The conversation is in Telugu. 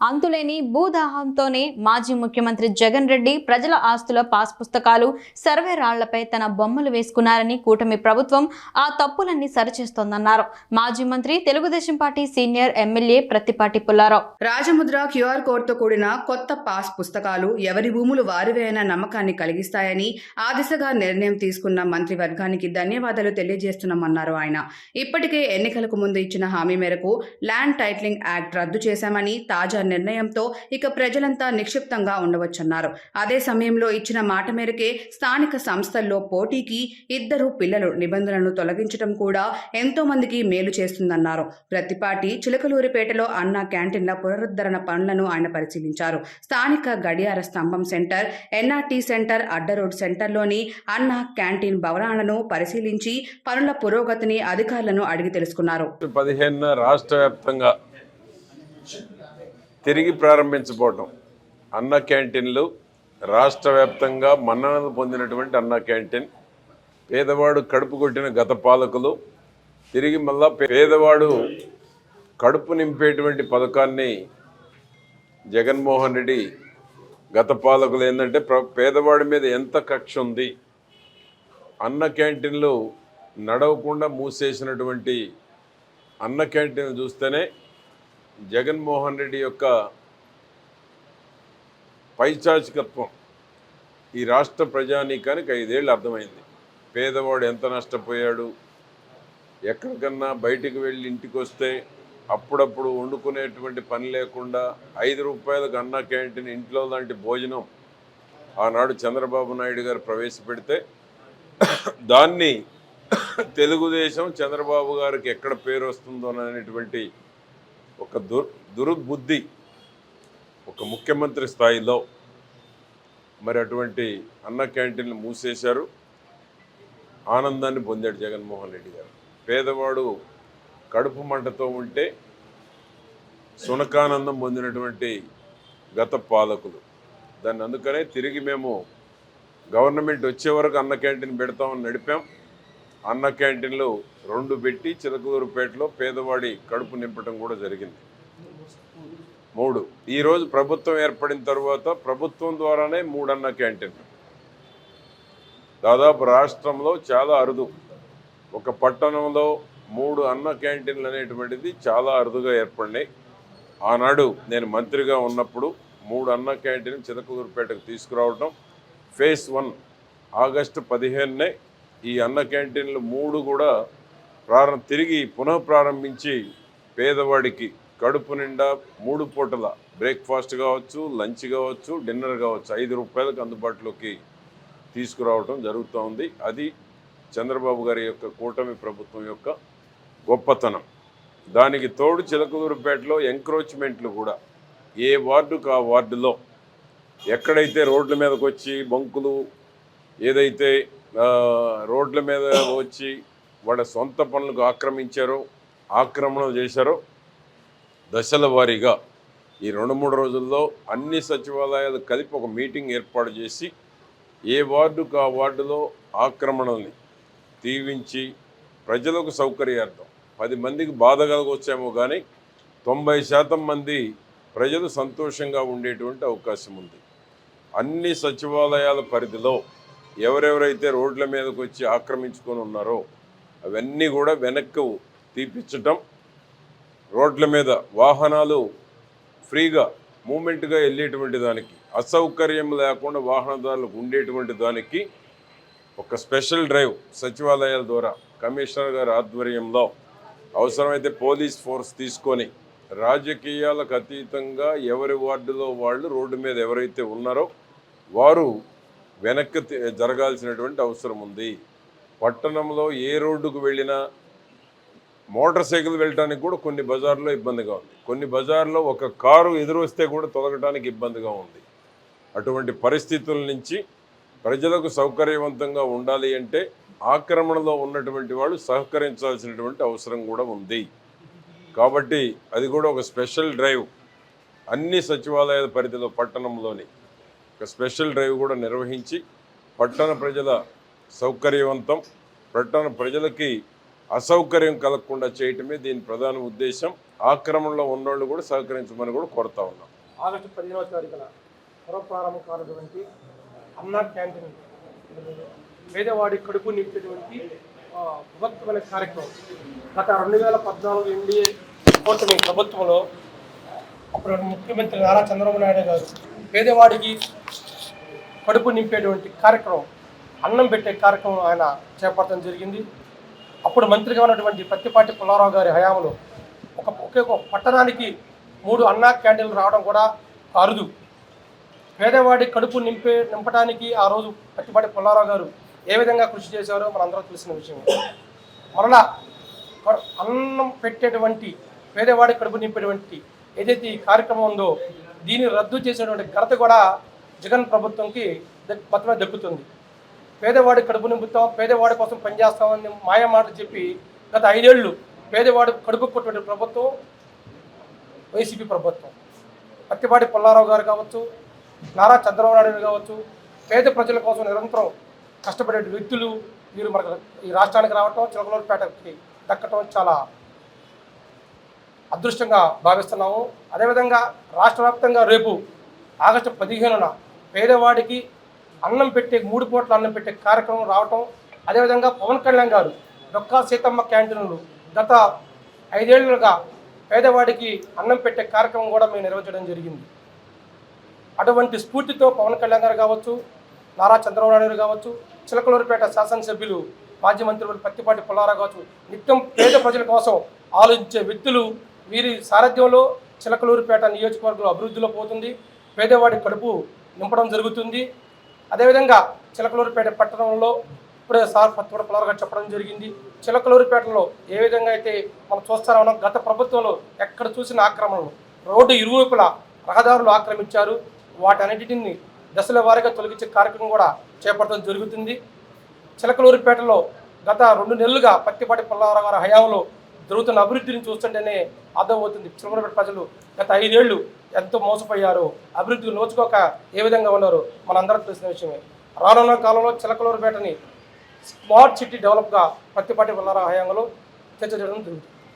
అంతులేని భూదాహంతోనే మాజీ ముఖ్యమంత్రి జగన్ రెడ్డి ప్రజల ఆస్తుల పాస్ పుస్తకాలు సర్వే రాళ్ళపై తన బొమ్మలు వేసుకున్నారని కూటమి ప్రభుత్వం ఆ తప్పులన్నీ సరిచేస్తోందన్నారు. మాజీ మంత్రి Telugu Desam party senior MLA Prathipati Pullarao. Rajamudra QR కోడ్తో కూడిన కొత్త పాస్ పుస్తకాలు ఎవరి భూములు వారివే నమ్మకాన్ని కలిగిస్తాయని ఆ దిశగా నిర్ణయం తీసుకున్న మంత్రి వర్గానికి ధన్యవాదాలు తెలియజేస్తున్నామన్నారు ఆయన. ఇప్పటికే ఎన్నికలకు ముందు ఇచ్చిన హామీ మేరకు ల్యాండ్ టైట్లింగ్ యాక్ట్ రద్దు చేశామని తాజా నిర్ణయంతో ఇక ప్రజలంతా నిక్షిప్తంగా ఉండవచ్చన్నారు. అదే సమయంలో ఇచ్చిన మాట మేరకే స్థానిక సంస్థల్లో పోటీకి ఇద్దరు పిల్లలు నిబంధనలను తొలగించడం కూడా ఎంతో మందికి మేలు చేస్తుందన్నారు. ప్రతిపాటి చిలకలూరిపేటలో అన్న క్యాంటీన్ల పునరుద్ధరణ పనులను ఆయన పరిశీలించారు. స్థానిక గడియార స్తంభం centre N R T centre Addaroad సెంటర్లోని అన్న క్యాంటీన్ భవనాలను పరిశీలించి పనుల పురోగతిని అధికారులను అడిగి తెలుసుకున్నారు. పదిహేను రాష్ట్ర వ్యాప్తంగా తిరిగి ప్రారంభించబోవటం. అన్న క్యాంటీన్లు రాష్ట్ర వ్యాప్తంగా మన్ననలు పొందినటువంటి అన్న క్యాంటీన్ పేదవాడు కడుపు కొట్టిన గత పాలకులు తిరిగి మళ్ళా పేదవాడు కడుపు నింపేటువంటి పథకాన్ని జగన్మోహన్ రెడ్డి గత పాలకులు ఏంటంటే పేదవాడి మీద ఎంత కక్ష ఉంది అన్న క్యాంటీన్లు నడవకుండా మూసేసినటువంటి అన్న క్యాంటీన్ చూస్తేనే జగన్మోహన్ రెడ్డి యొక్క పైచాచికత్వం ఈ రాష్ట్ర ప్రజానీకానికి ఐదేళ్ళు అర్థమైంది. పేదవాడు ఎంత నష్టపోయాడు? ఎక్కడికన్నా బయటికి వెళ్ళి ఇంటికి వస్తే అప్పుడప్పుడు వండుకునేటువంటి పని లేకుండా ఐదు రూపాయలకు అన్న క్యాంటీన్ ఇంట్లో లాంటి భోజనం ఆనాడు చంద్రబాబు నాయుడు గారు ప్రవేశపెడితే దాన్ని తెలుగుదేశం చంద్రబాబు గారికి ఎక్కడ పేరు వస్తుందో అనేటువంటి ఒక దుర్ దుర్బుద్ధి ఒక ముఖ్యమంత్రి స్థాయిలో మరి అటువంటి అన్న క్యాంటీన్లు మూసేశారు. ఆనందాన్ని పొందాడు జగన్మోహన్ రెడ్డి గారు. పేదవాడు కడుపు మంటతో ఉంటే సునకానందం పొందినటువంటి గత పాలకులు. దాన్ని అందుకనే తిరిగి మేము గవర్నమెంట్ వచ్చే వరకు అన్న క్యాంటీన్ పెడతామని నడిపాం. అన్న క్యాంటీన్లు రెండు పెట్టి చిలకూరుపేటలో పేదవాడి కడుపు నింపడం కూడా జరిగింది. మూడు. ఈరోజు ప్రభుత్వం ఏర్పడిన తర్వాత ప్రభుత్వం ద్వారానే మూడు అన్న క్యాంటీన్లు దాదాపు రాష్ట్రంలో చాలా అరుదు. ఒక పట్టణంలో మూడు అన్న క్యాంటీన్లు అనేటువంటిది చాలా అరుదుగా ఏర్పడినాయి. ఆనాడు నేను మంత్రిగా ఉన్నప్పుడు మూడు అన్న క్యాంటీన్ చిలకలూరుపేటకు తీసుకురావడం ఫేస్ వన్ ఆగస్టు పదిహేనునే ఈ అన్న క్యాంటీన్లు మూడు కూడా ప్రారంభ తిరిగి పునః ప్రారంభించి పేదవాడికి కడుపు నిండా మూడు పూటల బ్రేక్ఫాస్ట్ కావచ్చు లంచ్ కావచ్చు డిన్నర్ కావచ్చు ఐదు రూపాయలకు అందుబాటులోకి తీసుకురావటం జరుగుతూ ఉంది. అది చంద్రబాబు గారి యొక్క కూటమి ప్రభుత్వం యొక్క గొప్పతనం. దానికి తోడు చిలకూరుపేటలో ఎంక్రోచ్మెంట్లు కూడా. ఏ వార్డుకు ఆ వార్డులో ఎక్కడైతే రోడ్ల మీదకి వచ్చి బంకులు ఏదైతే రోడ్ల మీద వచ్చి వాళ్ళ సొంత పనులకు ఆక్రమించారో ఆక్రమణ చేశారో. దశల వారీగా ఈ రెండు మూడు రోజుల్లో అన్ని సచివాలయాలు కలిపి ఒక మీటింగ్ ఏర్పాటు చేసి ఏ వార్డుకు ఆ వార్డులో ఆక్రమణల్ని తీవించి ప్రజలకు సౌకర్యార్థం పది మందికి బాధ కలగొచ్చేమో కానీ తొంభై శాతం మంది ప్రజలు సంతోషంగా ఉండేటువంటి అవకాశం ఉంది. అన్ని సచివాలయాల పరిధిలో ఎవరెవరైతే రోడ్ల మీదకి వచ్చి ఆక్రమించుకొని ఉన్నారో అవన్నీ కూడా వెనక్కు తీపిచ్చటం రోడ్ల మీద వాహనాలు ఫ్రీగా మూమెంట్గా వెళ్ళేటువంటి దానికి అసౌకర్యం లేకుండా వాహనదారులకు ఉండేటువంటి దానికి ఒక స్పెషల్ డ్రైవ్ సచివాలయాల ద్వారా కమిషనర్ గారి ఆధ్వర్యంలో అవసరమైతే పోలీస్ ఫోర్స్ తీసుకొని రాజకీయాలకు అతీతంగా ఎవరి వార్డులో వాళ్ళు రోడ్డు మీద ఎవరైతే ఉన్నారో వారు వెనక్కి జరగాల్సినటువంటి అవసరం ఉంది. పట్టణంలో ఏ రోడ్డుకు వెళ్ళినా మోటార్ సైకిల్ వెళ్ళడానికి కూడా కొన్ని బజార్లో ఇబ్బందిగా ఉంది. కొన్ని బజార్లో ఒక కారు ఎదురు వస్తే కూడా తొలగటానికి ఇబ్బందిగా ఉంది. అటువంటి పరిస్థితుల నుంచి ప్రజలకు సౌకర్యవంతంగా ఉండాలి అంటే ఆక్రమణలో ఉన్నటువంటి వాళ్ళు సహకరించాల్సినటువంటి అవసరం కూడా ఉంది. కాబట్టి అది కూడా ఒక స్పెషల్ డ్రైవ్. అన్ని సచివాలయాల పరిధిలో పట్టణంలోని ఒక స్పెషల్ డ్రైవ్ కూడా నిర్వహించి పట్టణ ప్రజల సౌకర్యవంతం పట్టణ ప్రజలకి అసౌకర్యం కలగకుండా చేయటమే దీని ప్రధాన ఉద్దేశం. ఆక్రమణలో ఉన్నోళ్ళు కూడా సహకరించమని కూడా కోరుతా ఉన్నాం. ఆగస్టు పదిహేనవ తారీఖున పునఃప్రారంభం కానటువంటి అన్నా క్యాంటీన్ పేదవాడి కడుపు నింపేటువంటి ప్రభుత్వమైన కార్యక్రమం. గత రెండు వేల పద్నాలుగు ఎన్డీఏ కూటమి ప్రభుత్వంలో అప్పుడు ముఖ్యమంత్రి నారా చంద్రబాబు నాయుడు గారు పేదవాడికి కడుపు నింపేటువంటి కార్యక్రమం అన్నం పెట్టే కార్యక్రమం ఆయన చేపట్టడం జరిగింది. అప్పుడు మంత్రిగా ఉన్నటువంటి పత్తిపాటి పుల్లారావు గారి హయాంలో ఒక ఒకే ఒక పట్టణానికి మూడు అన్నా క్యాంటీన్లు రావడం కూడా అరుదు. పేదవాడి కడుపు నింపే నింపడానికి ఆ రోజు పత్తిపాటి పుల్లారావు గారు ఏ విధంగా కృషి చేశారో మనందరం తెలిసిన విషయం మరలా అన్నం పెట్టేటువంటి పేదవాడి కడుపు నింపేటువంటి ఏదైతే ఈ కార్యక్రమం ఉందో దీన్ని రద్దు చేసేటువంటి ఘనత కూడా జగన్ ప్రభుత్వంకి మొత్తమే దక్కుతుంది. పేదవాడి కడుపు నింపుతాం పేదవాడి కోసం పనిచేస్తామని మాయ మాటలు చెప్పి గత ఐదేళ్ళు పేదవాడి కడుపు కొట్టే ప్రభుత్వం వైసీపీ ప్రభుత్వం. పత్తిపాటి పుల్లారావు గారు కావచ్చు నారా చంద్రబాబు నాయుడు కావచ్చు పేద ప్రజల కోసం నిరంతరం కష్టపడే వ్యక్తులు వీరు మనకు ఈ రాష్ట్రానికి రావటం చిలకలూరుపేటకి దక్కటం చాలా అదృష్టంగా భావిస్తున్నాము. అదేవిధంగా రాష్ట్ర వ్యాప్తంగా రేపు ఆగస్టు పదిహేనున పేదవాడికి అన్నం పెట్టే మూడు పూట్ల అన్నం పెట్టే కార్యక్రమం రావటం. అదేవిధంగా పవన్ కళ్యాణ్ గారు డొక్కా సీతమ్మ క్యాంటీన్లు గత ఐదేళ్ళుగా పేదవాడికి అన్నం పెట్టే కార్యక్రమం కూడా మేము నిర్వహించడం జరిగింది. అటువంటి స్ఫూర్తితో పవన్ కళ్యాణ్ గారు కావచ్చు నారా చంద్రబాబు నాయుడు గారు కావచ్చు చిలకలూరుపేట శాసనసభ్యులు మాజీ మంత్రులు పత్తిపాటి పుల్లారా కావచ్చు నిత్యం పేద ప్రజల కోసం ఆలోచించే వ్యక్తులు వీరి సారథ్యంలో చిలకలూరుపేట నియోజకవర్గం అభివృద్ధిలో పోతుంది. పేదవాడి కడుపు నింపడం జరుగుతుంది. అదేవిధంగా చిలకలూరుపేట పట్టణంలో ఇప్పుడే సార్ పత్తిపాటి పుల్లారావు చెప్పడం జరిగింది. చిలకలూరుపేటలో ఏ విధంగా అయితే మనం చూస్తానే ఉన్నాం గత ప్రభుత్వంలో ఎక్కడ చూసిన ఆక్రమణలు రోడ్డు ఇరువైపుల రహదారులు ఆక్రమించారు. వాటన్నిటిని దశల వారీగా తొలగించే కార్యక్రమం కూడా చేపట్టడం జరుగుతుంది. చిలకలూరుపేటలో గత రెండు నెలలుగా పత్తిపాటి పుల్లారావు గారి హయాంలో జరుగుతున్న అభివృద్ధిని చూస్తుంటేనే అర్థమవుతుంది. చిలకలూరిపేట ప్రజలు గత ఐదేళ్ళు ఎంతో మోసపోయారు. అభివృద్ధికి నోచుకోక ఏ విధంగా ఉన్నారో? మనందరం తెలిసిన విషయమే. రానున్న కాలంలో చిలకలూరుపేటని స్మార్ట్ సిటీ డెవలప్గా పత్తిపాటి వల్ల హయాంలో చర్చ చేయడం జరుగుతుంది.